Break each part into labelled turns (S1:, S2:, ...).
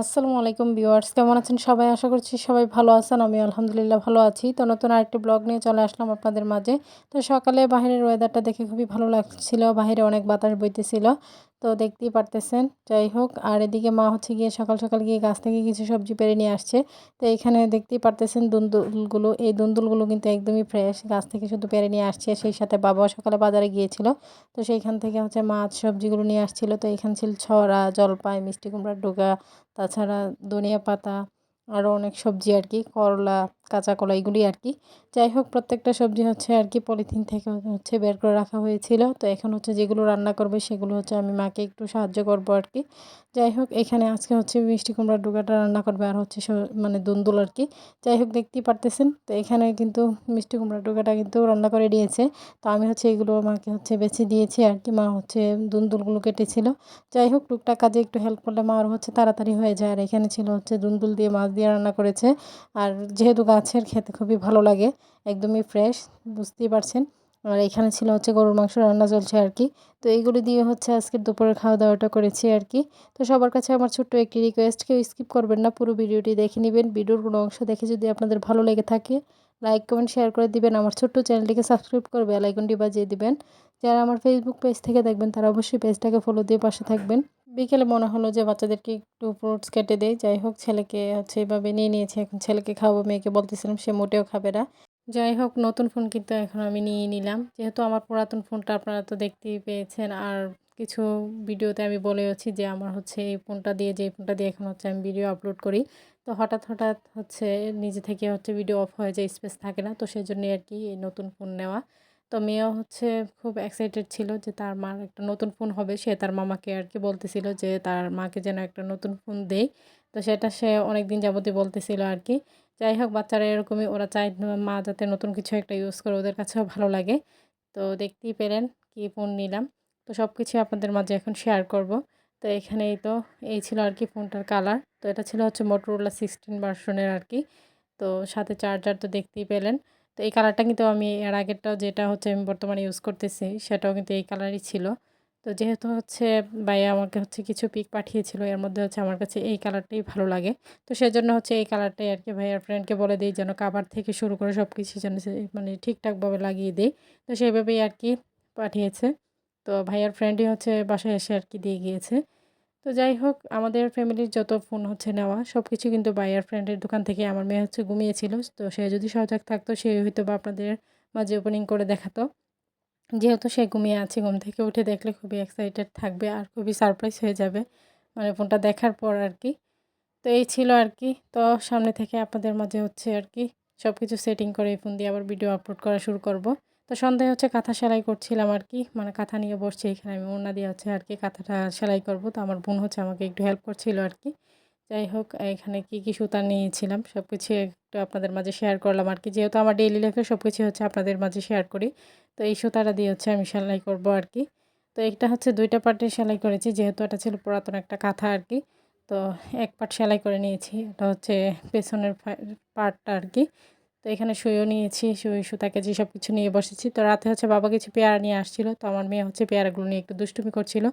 S1: আসসালামু আলাইকুম ভিউয়ার্স, কেমন আছেন সবাই? আশা করছি সবাই ভালো আছেন আমি আলহামদুলিল্লাহ ভালো আছি। তো নতুন আরেকটি ব্লগ নিয়ে চলে আসলাম আপনাদের মাঝে। তো সকালে বাইরের ওয়েদারটা দেখে খুবই ভালো লাগছিল, বাইরে অনেক বাতাস বইতেছিল। তো দেখতেই পারতেছেন, যাই হোক। আর এদিকে মা হচ্ছে গিয়ে সকাল সকাল গিয়ে গাছ থেকে কিছু সবজি পেরে নিয়ে আসছে। তো এখানে দেখতেই পারতেছেন দুন্দুলগুলো, এই দুন্দুলগুলো কিন্তু একদমই ফ্রেশ গাছ থেকে শুধু পেরে নিয়ে আসছে। সেই সাথে বাবা সকালে বাজারে গিয়েছিল। তো সেইখান থেকে হচ্ছে মাছ, সবজিগুলো নিয়ে আসছিল। তো এখানে ছিল ছড়া, জলপাই, মিষ্টি কুমড়ার ডোকা তাছাড়া ধনিয়া পাতা আরও অনেক সবজি আর কি করলা কাঁচা কলা এগুলি আর কি। যাই হোক, প্রত্যেকটা সবজি হচ্ছে আর কি পলিথিন থেকে হচ্ছে বের করে রাখা হয়েছিল। তো এখন হচ্ছে যেগুলো রান্না করবে সেগুলো হচ্ছে আমি মাকে একটু সাহায্য করব আর কি। যাই হোক, এখানে আজকে হচ্ছে মিষ্টি কুমড়ার ডুগাটা রান্না করবে আর হচ্ছে মানে দুন্দুল আর কি। যাই হোক, দেখতেই পারতেছেন। তো এখানে কিন্তু মিষ্টি কুমড়ার ডুগাটা কিন্তু রান্না করে দিয়েছে। তো আমি হচ্ছে এগুলো মাকে হচ্ছে বেছে দিয়েছি আর কি। মা হচ্ছে দুন্দুলগুলো কেটেছিল। যাই হোক, টুকটাক কাজে একটু হেল্প করলে মা আর হচ্ছে তাড়াতাড়ি হয়ে যায়। আর এখানে ছিল হচ্ছে দুন্দুল দিয়ে মাছ দিয়ে রান্না করেছে। আর যেহেতু গাছের খেতে খুবই ভালো লাগে, একদমই ফ্রেশ বুঝতেই পারছেন। আর এখানে ছিল হচ্ছে গরুর মাংস রান্না চলছে আর কি। তো এইগুলো দিয়ে হচ্ছে আজকে দুপুরের খাওয়া দাওয়াটা করেছি আর কি। তো সবার কাছে আমার ছোট্ট একটি রিকোয়েস্ট কেউ স্কিপ করবেন না, পুরো ভিডিওটি দেখে নেবেন। ভিডিওর কোনো অংশ দেখে যদি আপনাদের ভালো লেগে থাকে লাইক কমেন্ট শেয়ার করে দিবেন। আমার ছোট্ট চ্যানেলটিকে সাবস্ক্রাইব করবে লাইকনটি বাজিয়ে দিবেন। যারা আমার ফেসবুক পেজ থেকে দেখবেন, তারা অবশ্যই পেজটাকে ফলো দিয়ে পাশে থাকবেন। বিকেলে মনে হলো যে বাচ্চাদেরকে একটু ফ্রুটস কেটে দেয় যাই হোক, ছেলেকে হচ্ছে এভাবে নিয়ে নিয়েছে। এখন ছেলেকে খাওয়াবো, মেয়েকে বলতেছিলাম সে মোটেও খাবে না। যাই হোক, নতুন ফোন কিন্তু এখন আমি নিয়ে নিলাম। যেহেতু আমার পুরাতন ফোনটা আপনারা তো দেখতেই পেয়েছেন, আর কিছু ভিডিওতে আমি বলেওছি যে আমার হচ্ছে এই ফোনটা দিয়ে যে ফোনটা দিয়ে এখন হচ্ছে আমি ভিডিও আপলোড করি। তো হঠাৎ হঠাৎ হচ্ছে নিজে থেকে হচ্ছে ভিডিও অফ হয়ে যায়, স্পেস থাকে না। তো সেই জন্যই আর কি এই নতুন ফোন নেওয়া। তো মেয়েও হচ্ছে খুব এক্সাইটেড ছিল যে তার মার একটা নতুন ফোন হবে। সে তার মামাকে আর কি বলতেছিল যে তার মাকে যেন একটা নতুন ফোন দেয় তো সেটা সে অনেক দিন যাবতীয় বলতেছিল আর কি। যাই হোক, বাচ্চারা এরকমই, ওরা চায় মা যাতে নতুন কিছু একটা ইউজ করে, ওদের কাছেও ভালো লাগে। তো দেখতেই পেলেন কি ফোন নিলাম। তো সব কিছু আপনাদের মাঝে এখন শেয়ার করব। তো এখানেই তো, এই ছিল আর কি ফোনটার কালার তো এটা ছিল হচ্ছে মোটরোলা সিক্সটিন ভার্সনের আর কি। তো সাথে চার্জার তো দেখতেই পেলেন। তো এই কালারটা কিন্তু আমি এর আগেরটাও যেটা হচ্ছে আমি বর্তমানে ইউজ করতেছি, সেটাও কিন্তু এই কালারই ছিল। তো যেহেতু হচ্ছে ভাইয়া আমাকে হচ্ছে কিছু পিক পাঠিয়েছিল, এর মধ্যে হচ্ছে আমার কাছে এই কালারটাই ভালো লাগে। তো সেজন্য হচ্ছে এই কালারটাই আর কি ভাইয়ার ফ্রেন্ডকে বলে দিই যেন কাবার থেকে শুরু করে সব কিছু যেন মানে ঠিকঠাকভাবে লাগিয়ে দিই। তো সেইভাবেই আর কি পাঠিয়েছে। তো ভাইয়ার ফ্রেন্ডই হচ্ছে বাসায় এসে আর কি দিয়ে গিয়েছে। তো যাই হোক, আমাদের ফ্যামিলির যত ফোন হচ্ছে নেওয়া সব কিছু কিন্তু বাইয়ার ফ্রেন্ডের দোকান থেকে আমার মেয়ে হচ্ছে ঘুমিয়েছিল। তো সে যদি সজাগ থাকতো, সে হয়তো বা আপনাদের মাঝে ওপেনিং করে দেখাতো। যেহেতু সে ঘুমিয়ে আছে, ঘুম থেকে উঠে দেখলে খুবই এক্সাইটেড থাকবে আর খুবই সারপ্রাইজ হয়ে যাবে। মানে ফোনটা দেখার পর আর কি। তো এই ছিল আর কি। তো সামনে থেকে আপনাদের মাঝে হচ্ছে আর কি সব কিছু সেটিং করে এই ফোন দিয়ে আবার ভিডিও আপলোড করা শুরু করব। তো সন্ধ্যায় হচ্ছে কাঁথা সেলাই করছিলাম আর কি। মানে কাঁথা নিয়ে বসছি এখানে, আমি ওনা দিয়ে হচ্ছে আর কি কাঁথাটা সেলাই করব। তো আমার বোন হচ্ছে আমাকে একটু হেল্প করছিল আর কি। যাই হোক, এখানে কি কি সুতা নিয়েছিলাম সব কিছু একটু আপনাদের মাঝে শেয়ার করলাম আর কি। যেহেতু আমার ডেইলি লাইফে সব কিছু হচ্ছে আপনাদের মাঝে শেয়ার করি, তো এই সুতাটা দিয়ে হচ্ছে আমি সেলাই করব আর কি। তো এটা হচ্ছে দুইটা পার্টে সেলাই করেছি, যেহেতু এটা ছিল পুরাতন একটা কাঁথা আর কি। তো এক পার্ট সেলাই করে নিয়েছি, এটা হচ্ছে পেছনের পার্টটা আর কি। তো এখানে শুয়েও নিয়েছি, শুয়ে সুতাকে যে সব কিছু নিয়ে বসেছি। তো রাতে হচ্ছে বাবা কিছু পেয়ারা নিয়ে আসছিল। তো আমার মেয়ে হচ্ছে পেয়ারাগুলো নিয়ে একটু দুষ্টুমি করছিল।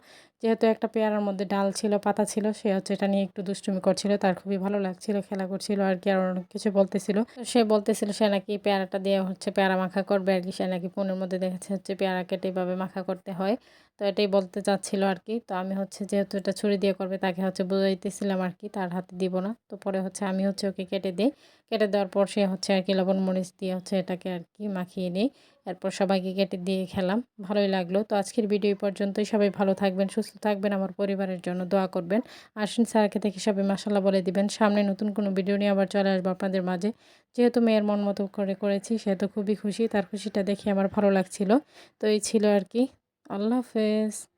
S1: যেহেতু একটা পেয়ারার মধ্যে ডাল ছিল, পাতা ছিল, সে হচ্ছে এটা নিয়ে একটু দুষ্টুমি করছিল। তার খুবই ভালো লাগছিল, খেলা করছিল, আর কি, আর অনেক কিছু বলতেছিল। সে বলতেছিল, সে নাকি পেয়ারাটা দিয়ে হচ্ছে পেয়ারা মাখা করবে আর কি। সে নাকি ফোনের মধ্যে দেখেছে হচ্ছে পেয়ারা কেটে এভাবে মাখা করতে হয়। তো এটাই বলতে চাচ্ছিল আর কি। তো আমি হচ্ছে যেহেতু এটা ছুরি দিয়ে করবে, তাকে হচ্ছে বোঝাইতেছিলাম আর কি, তার হাতে দিব না। তো পরে হচ্ছে আমি হচ্ছে ওকে কেটে দিই। কেটে দেওয়ার পর সে হচ্ছে আর কি লবণ মরিচ দিয়ে হচ্ছে এটাকে আর কি মাখিয়ে নিই। এরপর সবাইকে কেটে দিয়ে খেলাম। ভালোই লাগল। তো আজকের ভিডিও পর্যন্তই। সবাই ভালো থাকবেন, সুস্থ থাকবেন, আমার পরিবারের জন্য দোয়া করবেন। আসেন স্যারকে থেকে সবাই মাসাল্লাহ বলে দিবেন, সামনে নতুন কোনো ভিডিও নিয়ে আবার চলে আসব আপনাদের মাঝে। যেহেতু মেয়ের মন মতো করে করেছি, সে তো খুবই খুশি। তার খুশিটা দেখে আমার ভালো লাগছিল। তো এই ছিল আর কি আল্লাহ হাফেজ।